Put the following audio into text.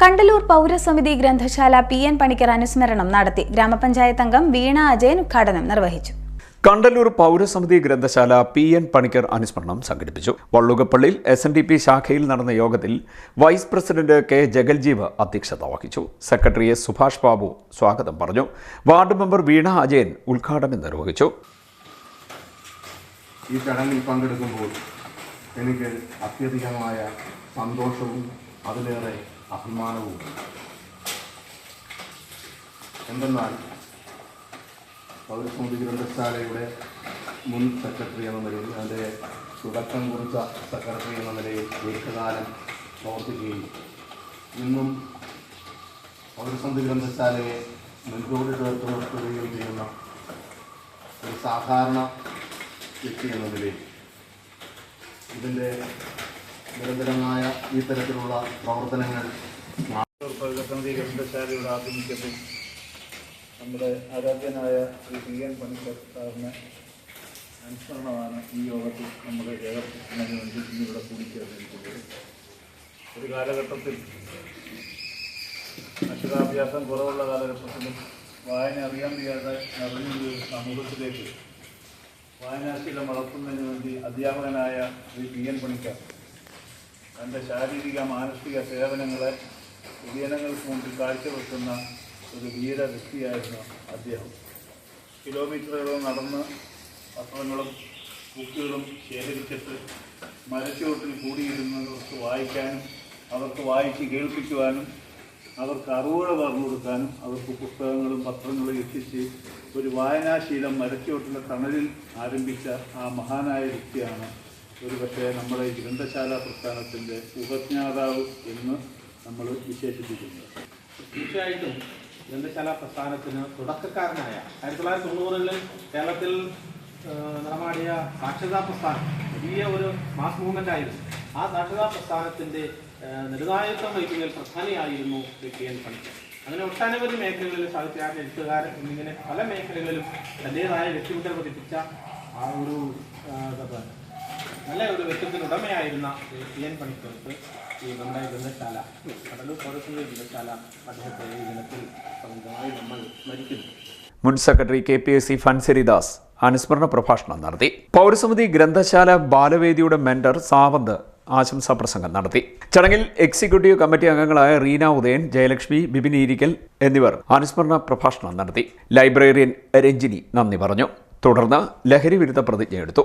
കണ്ടലൂർ പൗരസമിതി ഗ്രന്ഥശാല P N Panicker അനുസ്മരണം നടത്തി ഗ്രാമപഞ്ചായത്ത് അംഗം വീണ അജയൻ ഉദ്ഘാടനം നിർവഹിച്ചു. കണ്ടല്ലൂർ പൗരസമിതി ഗ്രന്ഥശാല പി എൻ പണിക്കർ അനുസ്മരണം സംഘടിപ്പിച്ചു. വള്ളുകപ്പള്ളിയിൽ എസ് എൻ ഡി പി ശാഖയിൽ നടന്ന യോഗത്തിൽ വൈസ് പ്രസിഡന്റ് കെ ജഗൽജീവ് അധ്യക്ഷത വഹിച്ചു. സെക്രട്ടറി എസ് സുഭാഷ് ബാബു സ്വാഗതം പറഞ്ഞു. വാർഡ് മെമ്പർ വീണ അജയൻ ഉദ്ഘാടനം നിർവഹിച്ചു. ഈ ചടങ്ങിൽ പങ്കെടുക്കുമ്പോൾ എനിക്ക് അത്യധികമായ സന്തോഷവും അതിലേറെ അഭിമാനവും എന്തെന്നാൽ പൗരസ്മൃതി ഗ്രന്ഥശാലയുടെ മുൻ സെക്രട്ടറി എന്ന നിലയിൽ അതിന്റെ തുടക്കം കുറിച്ച സെക്രട്ടറി എന്ന നിലയിൽ ദീർഘകാലം പ്രവർത്തിക്കുകയും ഇന്നും പൗരസ്മൃതി ഗ്രന്ഥശാലയെ മുൻപോട്ട് ചേർത്ത് നിർത്തുകയും ചെയ്യുന്ന ഒരു സാധാരണ വ്യക്തി എന്ന നിലയിൽ ഇതിന്റെ നിരന്തരമായ ഈ തരത്തിലുള്ള പ്രവർത്തനങ്ങൾ ഗ്രന്ഥശാലയുടെ ആഭിമുഖ്യത്തിൽ നമ്മുടെ ആരാധ്യനായ ശ്രീ പി എൻ പണിക്കർ അനുസ്മരണമാണ് ഈ യോഗത്തിൽ നമ്മുടെ ഏകർപ്പിക്കുന്നതിന് വേണ്ടി ഇന്നിവിടെ കൂടിച്ചേർന്നിരിക്കുന്നത്. ഒരു കാലഘട്ടത്തിൽ അക്ഷരാഭ്യാസം കുറവുള്ള കാലഘട്ടത്തിലും വായന അറിയാൻ വയ്യാതെ നിറഞ്ഞൊരു സമൂഹത്തിലേക്ക് വായനാശീലം വളർത്തുന്നതിന് വേണ്ടി അധ്യാപകനായ ശ്രീ പി എൻ പണിക്കർ തന്റെ ശാരീരിക മാനസിക സേവനങ്ങളെ പൊതുജനങ്ങൾക്ക് മുമ്പിൽ കാഴ്ചവെക്കുന്ന ഒരു ധീര വ്യക്തിയായിരുന്നു അദ്ദേഹം. കിലോമീറ്ററുകൾ നടന്ന് പത്രങ്ങളും ബുക്കുകളും ശേഖരിച്ചിട്ട് മരച്ചുവട്ടിൽ കൂടിയിരുന്നവർക്ക് വായിക്കാനും അവർക്ക് വായിച്ച് കേൾപ്പിക്കുവാനും അവർക്ക് അറിവുകൾ പറഞ്ഞു കൊടുക്കാനും അവർക്ക് പുസ്തകങ്ങളും പത്രങ്ങളും എത്തിച്ച് ഒരു വായനാശീലം മരച്ചുവട്ടിലെ തണലിൽ ആരംഭിച്ച ആ മഹാനായ വ്യക്തിയാണ് ഒരു പക്ഷേ നമ്മുടെ ഗ്രന്ഥശാല പ്രസ്ഥാനത്തിന്റെ ഉപജ്ഞാതാവ് എന്ന് നമ്മൾ വിശേഷിപ്പിക്കുന്നത് തീർച്ചയായിട്ടും ഗ്രന്ഥശാല പ്രസ്ഥാനത്തിന് തുടക്കക്കാരനായ ആയിരത്തി തൊള്ളായിരത്തി തൊണ്ണൂറുകളിൽ കേരളത്തിൽ നടമാടിയ സാക്ഷരതാ പ്രസ്ഥാനം വലിയ ഒരു മാസ് മൂവ്മെന്റ് ആയിരുന്നു. ആ സാക്ഷരതാ പ്രസ്ഥാനത്തിന്റെ ആ, വഹിക്കുന്നതിൽ പ്രധാനിയായിരുന്നു കെ എൻ പണിക്കർ. അങ്ങനെ ഒട്ടനവധി മേഖലകളിൽ സാഹിത്യകാരൻ എഴുത്തുകാരൻ എന്നിങ്ങനെ പല മേഖലകളിലും തന്റെതായ വ്യക്തിമുദ്ര പതിപ്പിച്ച ആ ഒരു നല്ല ഒരു വ്യക്തിത്വത്തിന് ഉടമയായിരുന്ന ശ്രീ പി എൻ പണിക്കർക്ക് ഈ നമ്മുടെ ഗ്രന്ഥശാല കടലൂർ പൗരസ്മൃതി ഗ്രന്ഥശാല അദ്ദേഹത്തെ ഈ ദിനത്തിൽ സ്വന്തമായി നമ്മൾ സ്മരിക്കുന്നു. മുൻ secretary K P S C ഫൻസരിദാസ് അനുസ്മരണ പ്രഭാഷണം നടത്തി. പൗരസമിതി ഗ്രന്ഥശാല ബാലവേദിയുടെ മെന്റർ സാവന്ത് ആശംസാ പ്രസംഗം നടത്തി. ചടങ്ങിൽ എക്സിക്യൂട്ടീവ് കമ്മിറ്റി അംഗങ്ങളായ റീന ഉദയൻ ജയലക്ഷ്മി ബിപിൻ ഈരിക്കൽ എന്നിവർ അനുസ്മരണ പ്രഭാഷണം നടത്തി. ലൈബ്രറിയൻ രഞ്ജിനി നന്ദി പറഞ്ഞു. തുടർന്ന് ലഹരി വിരുദ്ധ പ്രതിജ്ഞ എടുത്തു